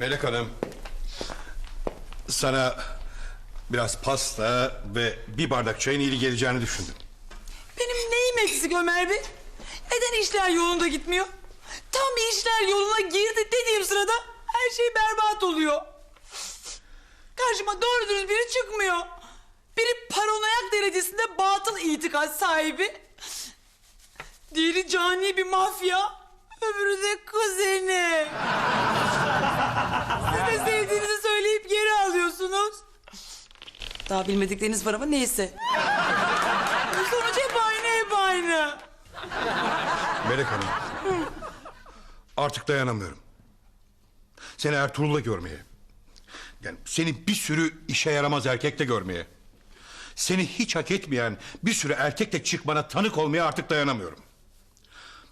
Melek Hanım. Sana biraz pasta ve bir bardak çayın iyi geleceğini düşündüm. Benim neyim eksik Ömer Bey? Neden işler yolunda gitmiyor? Tam bir işler yoluna girdi dediğim sırada her şey berbat oluyor. Karşıma doğru dürüst biri çıkmıyor. Biri paranoyak derecesinde batıl itikat sahibi. Diğeri cani bir mafya. Öbürü de kuzeni. Siz de sevdiğinizi söyleyip geri alıyorsunuz. Daha bilmedikleriniz var ama neyse. Sonuç hep aynı hep aynı. Melek Hanım. Artık dayanamıyorum. Seni Ertuğrul'la görmeye. Yani seni bir sürü işe yaramaz erkekle görmeye. Seni hiç hak etmeyen bir sürü erkekle çıkmana tanık olmaya artık dayanamıyorum.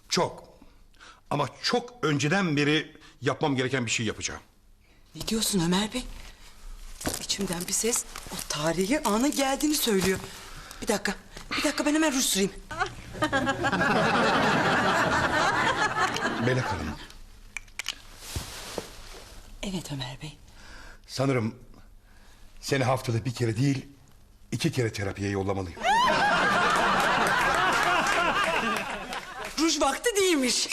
Çok ama çok önceden beri yapmam gereken bir şey yapacağım. Ne diyorsun Ömer Bey? İçimden bir ses o tarihi anın geldiğini söylüyor. Bir dakika, bir dakika ben hemen ruj süreyim. Melek Hanım Evet Ömer Bey. sanırım seni haftada bir kere değil iki kere terapiye yollamalıyım. Ruj vakti değilmiş.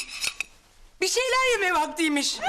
Bir şeyler yeme vaktiymiş.